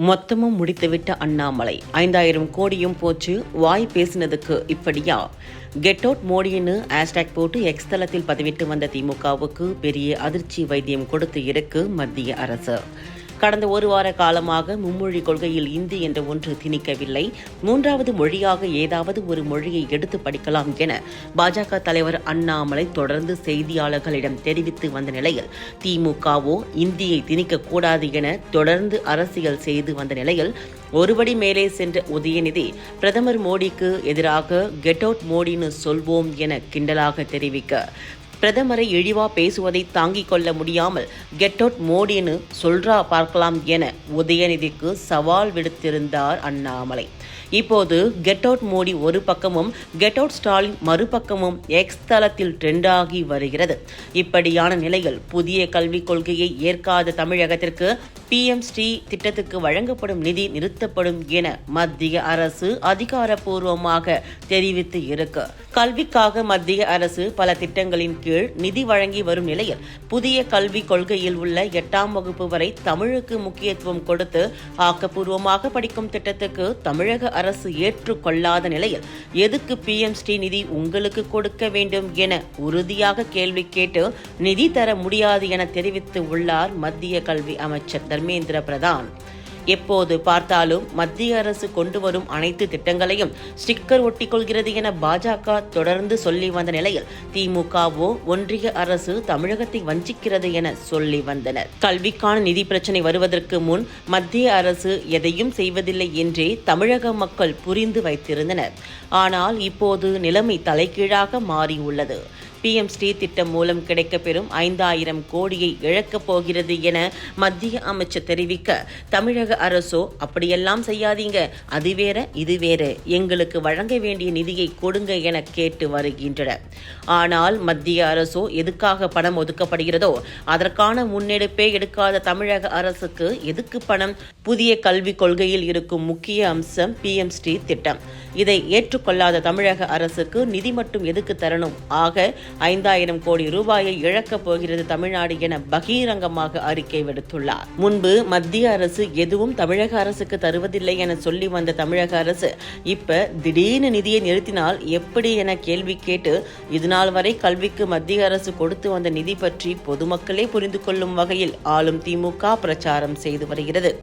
மொத்தமும் முடித்துவிட்ட அண்ணாமலை. ஐந்தாயிரம் கோடியும் போச்சு வாய் பேசினதுக்கு இப்படியா? கெட் அவுட் மோடின்னு ஹேஷ்டேக் போட்டு எக்ஸ் தளத்தில் பதிவிட்டு வந்த திமுகவுக்கு பெரிய அதிர்ச்சி வைத்தியம் கொடுத்து இருக்கு மத்திய அரசு. கடந்த ஒரு வார காலமாக மும்மொழி கொள்கையில் இந்தி என்ற ஒன்று திணிக்கவில்லை. மூன்றாவது மொழியாக ஏதாவது ஒரு மொழியை எடுத்து படிக்கலாம் என பாஜக தலைவர் அண்ணாமலை தொடர்ந்து செய்தியாளர்களிடம் தெரிவித்து வந்த நிலையில் திமுகவோ இந்தியை திணிக்கக்கூடாது என தொடர்ந்து அரசியல் செய்து வந்த நிலையில் ஒருபடி மேலே சென்ற உதயநிதி பிரதமர் மோடிக்கு எதிராக கெட் அவுட் மோடின்னு சொல்வோம் என கிண்டலாக தெரிவிக்க பிரதமரை இழிவா பேசுவதை தாங்கிக் கொள்ள முடியாமல் கெட் அவுட் மோடின்னு சொல்றா பார்க்கலாம் என உதயநிதிக்கு சவால் விடுத்திருந்தார் அண்ணாமலை. இப்போது கெட் அவுட் மோடி ஒரு பக்கமும் கெட் அவுட் ஸ்டாலின் மறுபக்கமும் எக்ஸ் தளத்தில் ட்ரெண்டாகி வருகிறது. இப்படியான நிலையில் புதிய கல்விக் கொள்கையை ஏற்காத தமிழகத்திற்கு பிஎம் ஸ்ரீ திட்டத்துக்கு வழங்கப்படும் நிதி நிறுத்தப்படும் என மத்திய அரசு அதிகாரப்பூர்வமாக தெரிவித்து இருக்கு. கல்விக்காக மத்திய அரசு பல திட்டங்களின் கீழ் நிதி வழங்கி வரும் நிலையில் புதிய கல்விக் கொள்கையில் உள்ள எட்டாம் வகுப்பு வரை தமிழுக்கு முக்கியத்துவம் கொடுத்து ஆக்கப்பூர்வமாக படிக்கும் திட்டத்துக்கு தமிழக அரசு ஏற்றுக்கொள்ளாத நிலையில் எதுக்கு பிஎம் ஸ்ரீ நிதி உங்களுக்கு கொடுக்க வேண்டும் என உறுதியாக கேள்வி கேட்டு நிதி தர முடியாது என தெரிவித்து உள்ளார் மத்திய கல்வி அமைச்சர் தர்மேந்திர பிரதான். எப்போது பார்த்தாலும் மத்திய அரசு கொண்டு வரும் அனைத்து திட்டங்களையும் ஸ்டிக்கர் ஒட்டிக்கொள்கிறது என பாஜக தொடர்ந்து சொல்லி வந்த நிலையில் திமுகவோ ஒன்றிய அரசு தமிழகத்தை வஞ்சிக்கிறது என சொல்லி வந்தனர். கல்விக்கான நிதி பிரச்சனை வருவதற்கு முன் மத்திய அரசு எதையும் செய்வதில்லை என்றே தமிழக மக்கள் புரிந்து வைத்திருந்தனர். ஆனால் இப்போது நிலைமை தலைகீழாக மாறியுள்ளது. பிஎம் ஸ்ரீ திட்டம் மூலம் கிடைக்கப்பெறும் ஐந்தாயிரம் கோடியை இழக்கப் போகிறது என மத்திய அமைச்சர் தெரிவிக்க தமிழக அரசோ அப்படியெல்லாம் செய்யாதீங்க. அது வேற இது வேற. எங்களுக்கு வழங்க வேண்டிய நிதியை கொடுங்க என கேட்டு வருகின்றனர். ஆனால் மத்திய அரசோ எதுக்காக பணம் ஒதுக்கப்படுகிறதோ அதற்கான முன்னெடுப்பே எடுக்காத தமிழக அரசுக்கு எதுக்கு பணம்? புதிய கல்விக் கொள்கையில் இருக்கும் முக்கிய அம்சம் பிஎம் ஸ்ரீ திட்டம். இதை ஏற்றுக்கொள்ளாத தமிழக அரசுக்கு நிதி மட்டும் எதுக்கு தரணும்? ஆக ஐந்தாயிரம் கோடி ரூபாயை இழக்கப் போகிறது தமிழ்நாடு என பகிரங்கமாக அறிக்கை விடுத்துள்ளார். முன்பு மத்திய அரசு எதுவும் தமிழக அரசுக்கு தருவதில்லை என சொல்லி வந்த தமிழக அரசு இப்ப திடீர்னு நிதியை நிறுத்தினால் எப்படி என கேள்வி கேட்டு இதுநாள் வரை கல்விக்கு மத்திய அரசு கொடுத்து வந்த நிதி பற்றி பொதுமக்களே புரிந்து கொள்ளும் வகையில் ஆளும் திமுக பிரச்சாரம் செய்து வருகிறது.